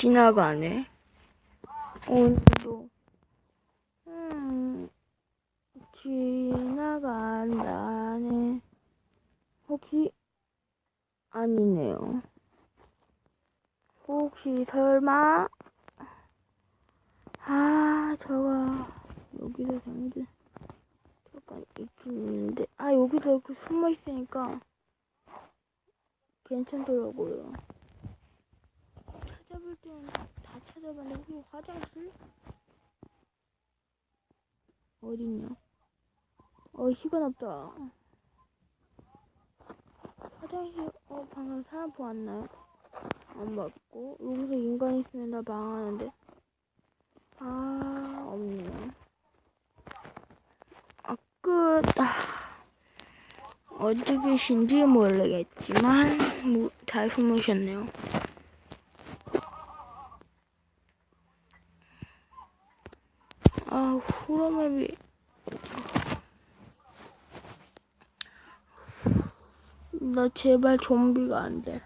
지나가네. 오늘도 음 지나간다네. 혹시 아니네요. 혹시 설마 아 저거 여기서 잠들 잠깐 있는데 아 여기서 이렇게 숨어 있으니까 괜찮더라고요. 찾아볼 때는 다 찾아봤는데 화장실 어딨냐? 어 시간 없다. 화장실 어 방금 사람 보았나요? 안 봤고 여기서 인간 있으면 나 망하는데 아 없네요. 아 끝. 아, 어디 계신지 모르겠지만 뭐, 잘 숨으셨네요. 아 후라맵이 나 제발 좀비가 안 돼.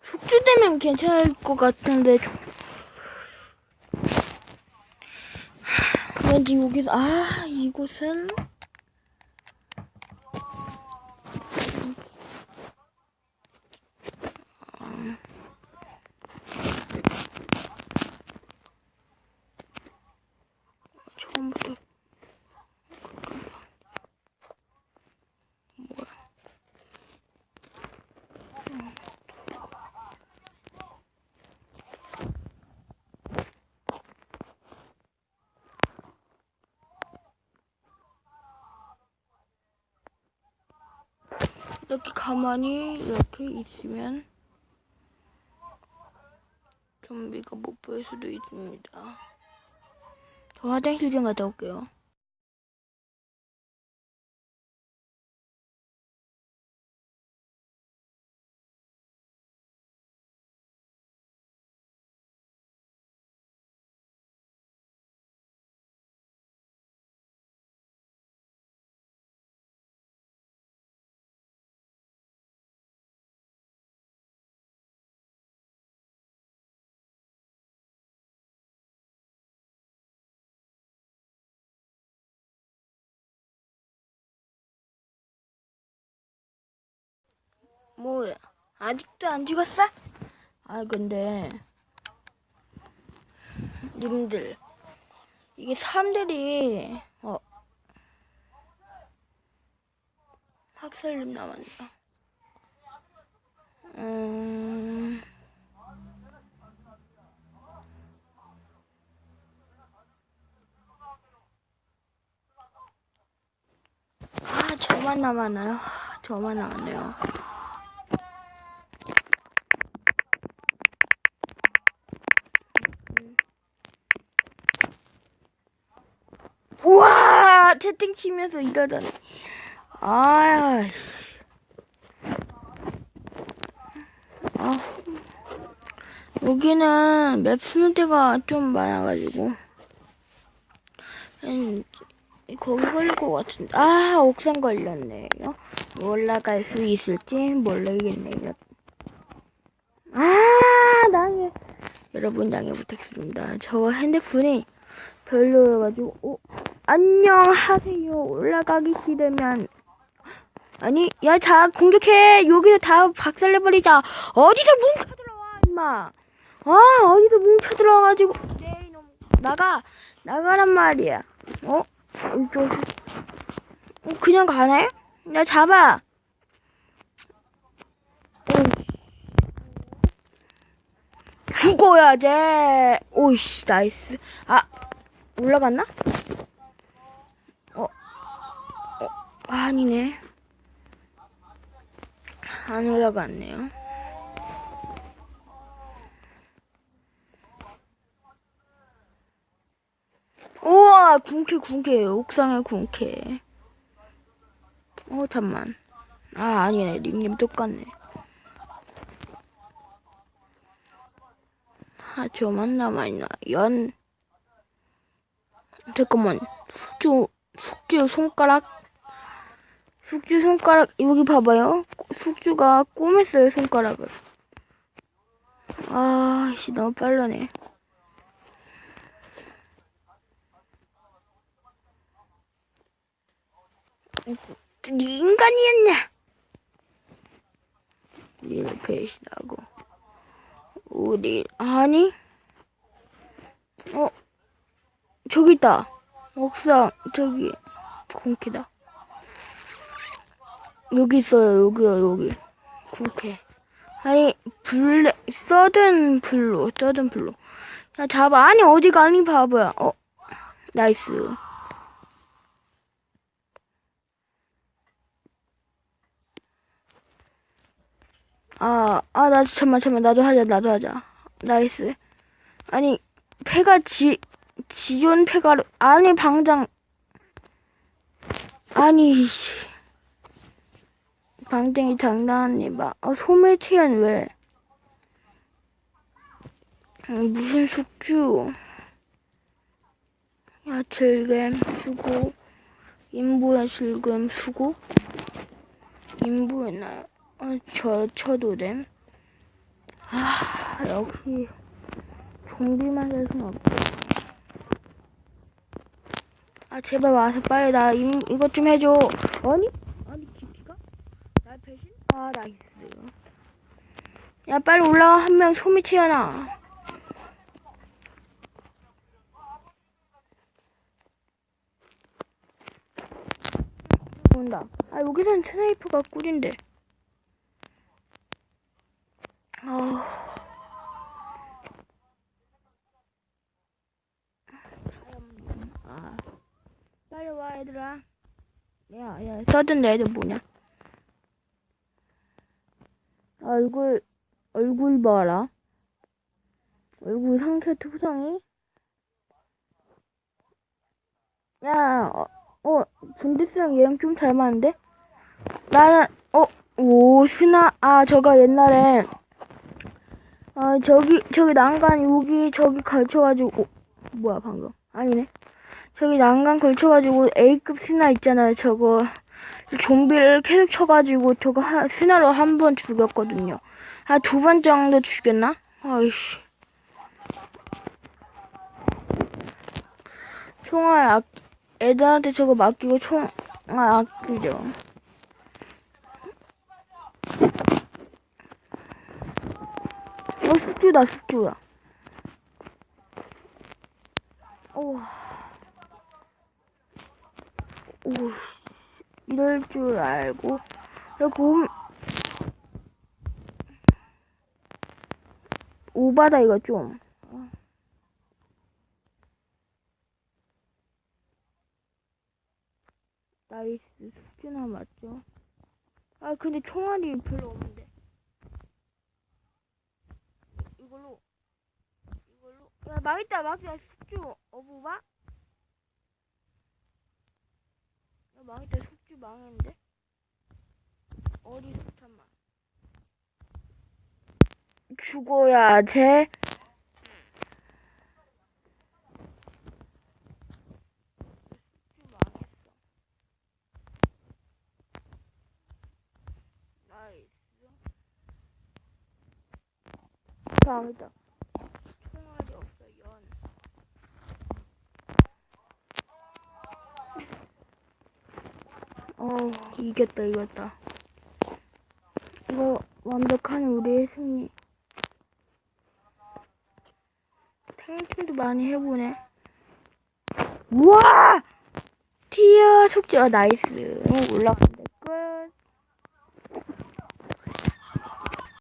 숙주되면 괜찮을 것 같은데 왠지 여기서 아 이곳은 처음부터 이렇게 가만히 이렇게 있으면 좀비가 못볼 수도 있습니다. 저 화장실 좀 갔다 올게요. 뭐야? 아직도 안 죽었어? 아 근데 님들 이게 사람들이 어 학살님 남았나? 음 아, 저만 남았나요? 아, 저만 남았네요. 우와 채팅 치면서 이러다니. 아야 아 여기는 맵 숨을 때가 좀 많아가지고. 음, 거기 걸릴 것 같은데. 아 옥상 걸렸네요. 올라갈 수 있을지 모르겠네요. 아 나게 여러분 양해 부탁드립니다. 저 핸드폰이 별로여가지고 어, 안녕하세요. 올라가기 싫으면. 아니 야자 공격해. 여기서 다 박살내버리자. 어디서 뭉쳐 들어와 임마. 아 어디서 뭉쳐 들어와가지고. 네 나가. 나가란 말이야. 어? 이쪽 어, 그냥 가네? 야 잡아. 어. 죽어야 돼 오이씨 나이스. 아 올라갔나? 어, 어, 아니네. 안 올라갔네요. 우와, 군캐, 군캐. 옥상에 군캐. 어, 잠만. 아, 아니네. 닉님 똑같네. 아, 저만 남아있나. 연. 잠깐만 숙주 숙주 손가락 숙주 손가락 여기 봐봐요. 숙주가 꼬맸어요 손가락을. 아 씨 너무 빨라네. 네 인간이었냐? 우리를 배신하고 우리 아니 어 저기 있다. 옥상 저기 공기다. 여기 있어요 여기요 여기. 국회 아니 블랙 서든 블루 서든 블루. 야 잡아. 아니 어디 가니 바보야. 어 나이스. 아, 아, 나, 잠깐만, 잠깐만, 나도 하자, 나도 하자. 나이스. 아니, 패가 지, 지존 패가, 아니, 방장. 아니, 씨. 방장이 장난하니 봐. 어, 소매치연 왜? 음, 무슨 숙주. 야, 즐겜, 수고. 인부의 즐겜, 수고. 인부의 날. 어, 저, 쳐도 됨. 아, 역시, 좀비만 될 순 없어. 아, 제발 와서 빨리 나, 이, 이것 좀 해줘. 아니? 아니, 깊이가? 날 배신? 아, 나이스. 야, 빨리 올라와. 한 명 소미 치어놔. 온다. 아, 여기선 스나이퍼가 꿀인데. 아. 아. 빨리 와 얘들아. 야, 야, 써든 애들 뭐냐? 얼굴 얼굴 봐라. 얼굴 상태 투성이. 야, 어, 어 존디스랑 얘랑 좀잘 맞는데? 나는 어, 오 스나 아 저가 옛날에 아 저기 저기 난간 여기 저기 걸쳐가지고 어, 뭐야 방금 아니네 저기 난간 걸쳐가지고 A급 스나 있잖아요 저거. 좀비를 계속 쳐가지고 저거 하, 스나로 한 번 죽였거든요. 한두번 정도 죽였나? 아이씨. 총알 아 애들한테 저거 맡기고 총알 아끼죠. 어, 숙주다, 숙주야. 우와. 오, 이럴 줄 알고. 오, 오바다, 이거 좀. 나이스, 숙주나 맞죠? 아, 근데 총알이 별로 없는데. 이걸로 이걸로 야 망했다 망했다 숙주 어부바 야 망했다 숙주 망했는데? 어디 잠깐만 죽어야 돼 망했다 총알이 없어 연 어 이겼다 이겼다. 이거 완벽한 우리의 승리. 탱킹도 많이 해보네. 우와! 티어 숙제 어, 나이스. 올라간다